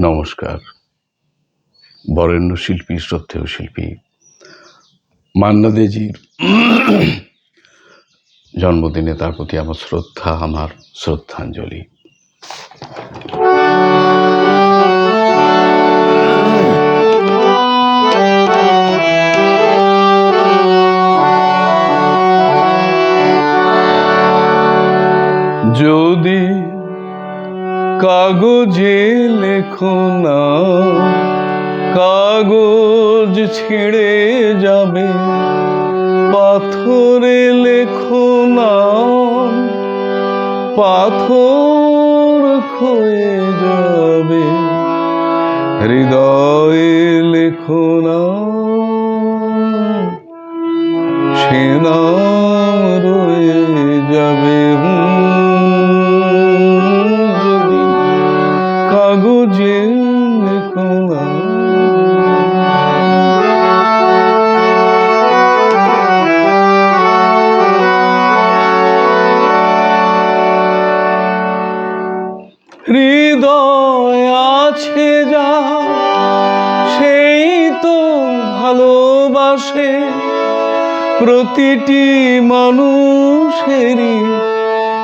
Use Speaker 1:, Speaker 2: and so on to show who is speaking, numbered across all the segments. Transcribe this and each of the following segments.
Speaker 1: নমস্কার। বরেণ্য শিল্পী, শ্রদ্ধেয় শিল্পী মান্না দেজির জন্মদিনে তার প্রতি আমার শ্রদ্ধা, আমার শ্রদ্ধাঞ্জলি। যদি কাগজে লেখো না, কাগজ ছিঁড়ে যাবে, পাথরে লেখো না, পাথর ক্ষয়ে যাবে, হৃদয়ে লেখো না। কাগজে লেখো না হৃদয় আছে যা সেই তো ভালোবাসে প্রতিটি মানুষেরই।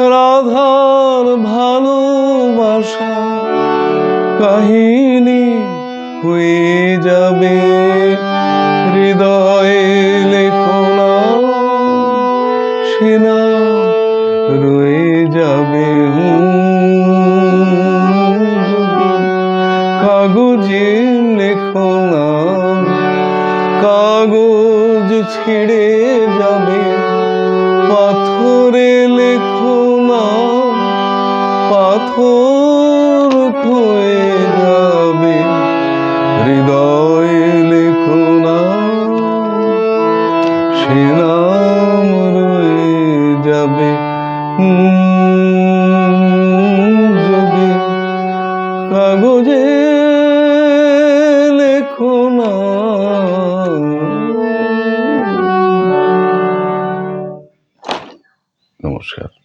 Speaker 1: রাধার ভালোবাসা কাহিনী হয়ে যাবে। হৃদয়ে লেখো না, সেনা রয়ে যাবে। কাগজে লেখো না, কাগজ ছিঁড়ে যাবে। পাথর ক্ষয়ে যাবে। হৃদয় লেখো না সে রয়ে যাবে। যদি কাগজে লেখো না নমস্কার।